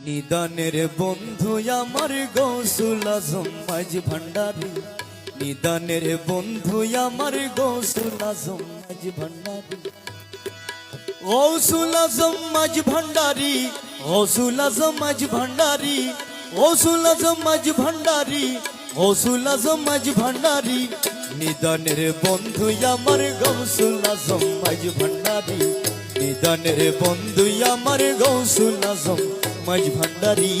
নিদানের বন্ধু আমার গৌসুল আজম মাঝ ভান্ডারি। নিদানের বন্ধু আমার গৌসুল আজম মাঝ ভান্ডারি। গৌসুল আজম মাঝ ভান্ডারি। গৌসুল আজম মাঝ ভান্ডারি। গৌসুল আজম মাঝ ভান্ডারি। গৌসুল আজম মাঝ ভান্ডারি। নিদানের বন্ধু আমার গৌসুল আজম মাঝ ভান্ডারি। নিদানের বন্ধু আমার গৌসুল আজম মাঝ ভান্ডারি।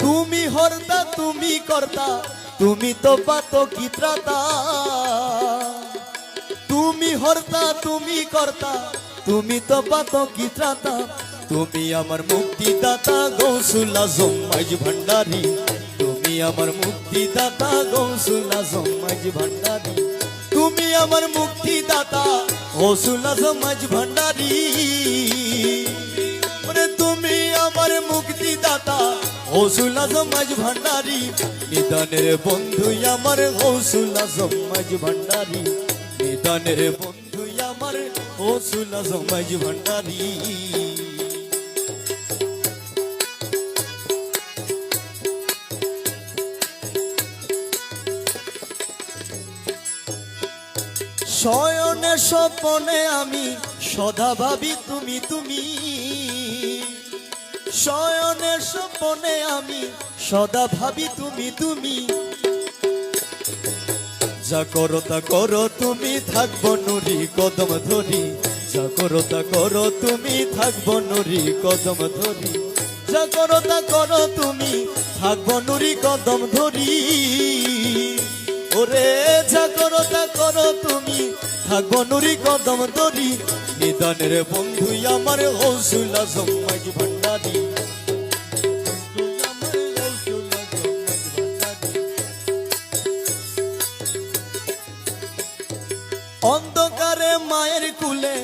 তুমি হরতা, তুমি কর্তা, তুমি তো পাতো কি ত্রাতা। তুমি হরতা, তুমি কর্তা, তুমি তো পাতো কি ত্রাতা। তুমি আমার মুক্তিদাতা গৌসুল আজম মাঝ ভান্ডারি। আমার মুক্তিদাতা, গৌসুল আজম মাঝ ভান্ডারি। তুমি আমার মুক্তিদাতা, গৌসুল আজম মাঝ ভান্ডারি। তুমি আমার মুক্তিদাতা, গৌসুল আজম মাঝ ভান্ডারি। নিদানের বন্ধু আমার গৌসুল আজম মাঝ ভান্ডারি। নিদানের বন্ধু আমার গৌসুল আজম মাঝ ভান্ডারি। শয়নে স্বপনে আমি সদা ভাবি তুমি তুমি। শয়নে স্বপনে আমি সদা ভাবি তুমি তুমি। যা করো তা করো, তুমি থাকব নুরি কদম ধরি। যা করো তা করো, তুমি থাকব নুরি কদম ধরি। যা করো তা করো, তুমি থাকব নুরি কদম ধরি। ওরে যা করো তুমি। থাকব নুরি কদম ধরি নিদানের বন্ধু আমার হৌসুল মাঝ ভান্ডারি। অন্ধকারে মায়ের কুলে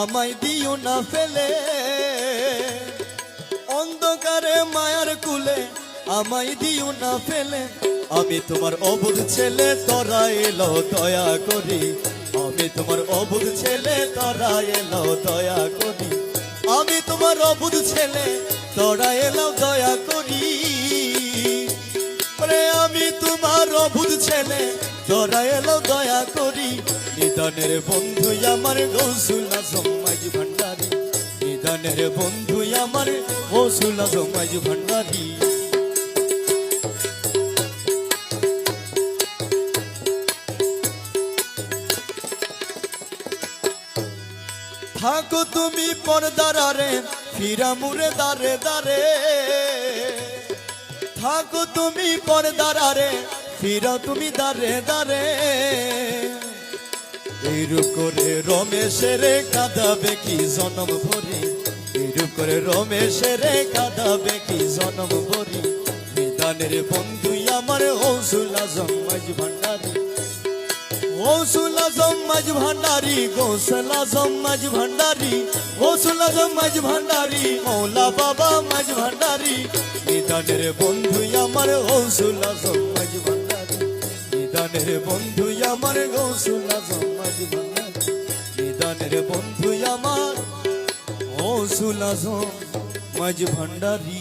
আমায় দিও না ফেলে। অন্ধকারে মায়ের কুলে আমায় দিও না ফেলে। আমি তোমার অবুধ ছেলে, তোরা এলো দয়া করি। আমি তোমার অবুধ ছেলে, তোরা এলো দয়া করি। আমি তোমার অবুধ ছেলে, তোরা এলো দয়া করি। আমি তোমার অবুধ ছেলে, তোরা এলো দয়া করি। নিদানের বন্ধু আমার গৌসুল আজম মাঝ ভান্ডারি। নিদানের বন্ধু আমার গৌসুল আজম মাঝ ভান্ডারি। থাকো তুমি পর্দারে ফিরা মুরে দারে দারে। থাকো তুমি পর্দারে ফিরা তুমি দারে দারে। এইরূপ করে রমেশের কাঁদাবে কি জনম ভরি? এইরূপ করে রমেশের কাঁদাবে কি জনম ভরি? নিদানের বন্ধু আমার হৌসুল আজম মাঝ ভান্ডারি। গৌসুল আজম মাঝ ভান্ডারি গৌসল আজম মাঝ ভান্ডারি গৌসুল আজম মাঝ ভান্ডারি মৌলা বাবা মাঝ ভান্ডারি নিদানের বন্ধু আমার গৌসুল আজম মাঝ ভান্ডারি নিদানের বন্ধু আমার গৌসুল আজম মাঝ ভান্ডারি নিদানের বন্ধু আমার গৌসুল আজম মাঝ ভান্ডারি